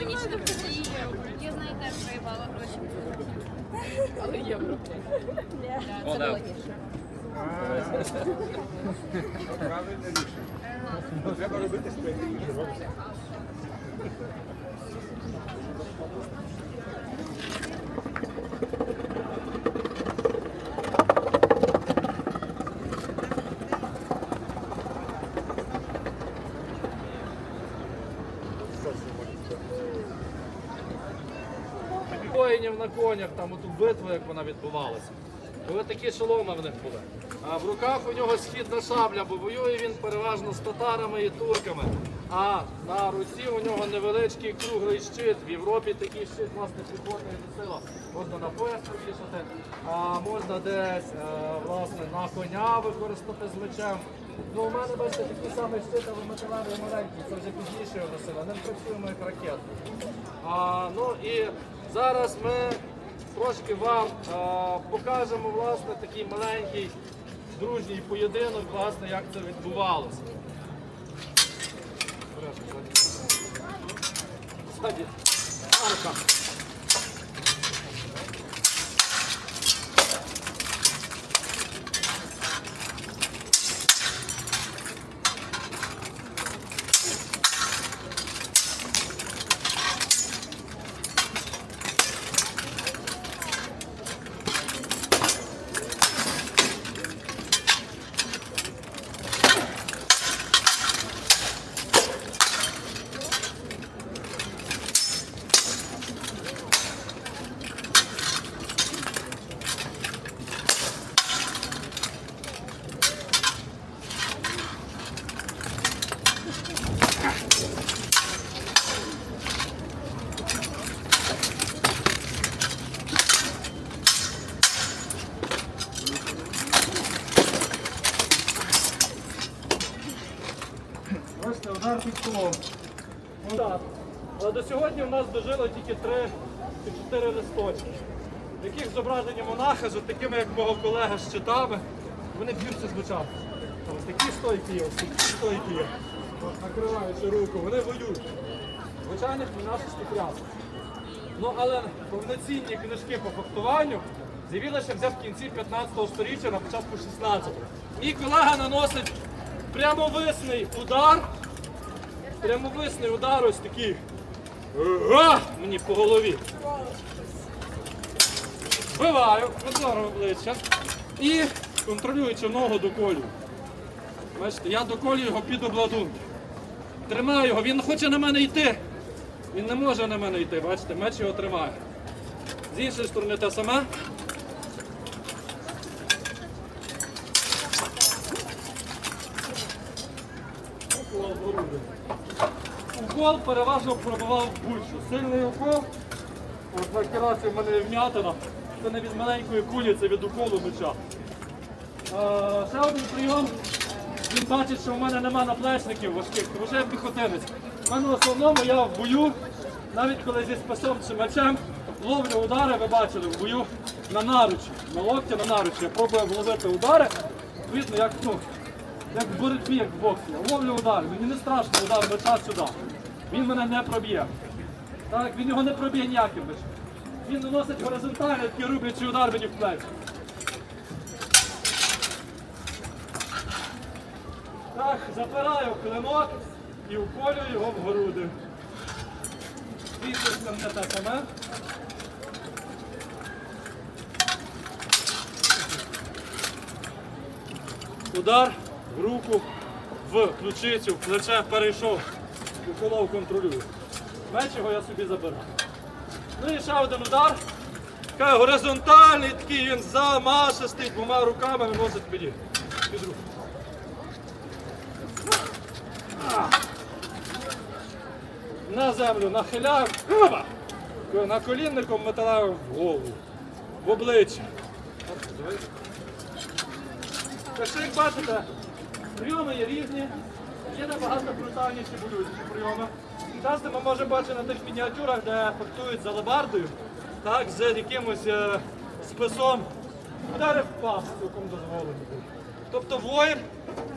механічне і я знаю, теж проїбала гроші. Але євро. Це було гірше. Правильне рішення. Треба робити справедливіше. Воїнів на конях, там оту битву, як вона відбувалася. Були такі шоломи в них були. А в руках у нього східна шабля, бо воює він переважно з татарами і турками. А на руці у нього невеличкий круглий щит. В Європі такий щит, власне, піхота і носила. Можна на пояс повішати, а можна десь е, власне, на коня використати з мечем. Ну, у мене, бачите, такий самий щит, але металевий маленький, це вже пізніше його носили. Ним працюємо як ракет. А, ну і зараз ми трошки вам а, покажемо власне такий маленький дружній поєдинок, власне, як це відбувалося. Арка. Бачите, удар під так. Але до сьогодні в нас дожило тільки три чи чотири листочки, в яких зображені монахи з такими, як мого колега з щитами, вони б'ються з. Ось такі стойки є, ось такі стойки є. Накриваючи руку, вони воюють. Звичайних монашеських рясах. Ну, але повноцінні книжки по фехтуванню з'явилися вже в кінці 15 століття, на початку 16-го. Мій колега наносить прямовисний удар. Прямовисний удар ось такий. Га! Мені по голові. Вбиваю, позору обличчя. І контролюючи ногу доколюю. Бачите, я доколюю його під обладунки. Тримаю його, він хоче на мене йти. Він не може на мене йти, бачите, меч його тримає. З іншої сторони те саме. Укол. Переважно пробивав більше. Сильний укол. От на кераці в мене вм'ятина. Це не від маленької кулі, це від уколу меча. Е, ще один прийом. Він бачить, що в мене нема наплечників важких, тому що піхотинець. У мене в основному я в бою, навіть коли зі спасом чи мечем, ловлю удари, ви бачили, в бою на наручі, на локті на наручі. Я пробую вловити удари, видно, як, ну, як в боротьбі, як в боксі. Ловлю удар, мені не страшно удар меча сюди. Він мене не проб'є. Так, він його не проб'є ніяким мечем. Він наносить горизонтально, такий рублячий удар мені в плечі. Так, запираю клинок і уколюю його в груди. Відпуском не те саме. Удар в руку, в ключицю, в плече перейшов. Уколов контролюю. Меч його я собі забираю. Ну і ще один удар. Такий горизонтальний, такий він замашистий, двома руками виносить мені під руку. На землю нахиляю, Оба! на колінником металевим в голову, в обличчя. Так що, як бачите, прийоми є різні, є набагато брутальніші болючіші прийоми. Часто ми можемо бачити на тих мініатюрах, де фактують за лебардою, так, з якимось е, списом. Удари в пас цілком дозволені. були. Тобто воїн,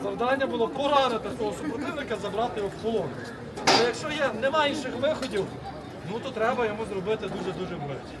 завдання було поранити свого супротивника, забрати його в полон. Але якщо є, немає інших виходів, ну то треба йому зробити дуже-дуже боляче.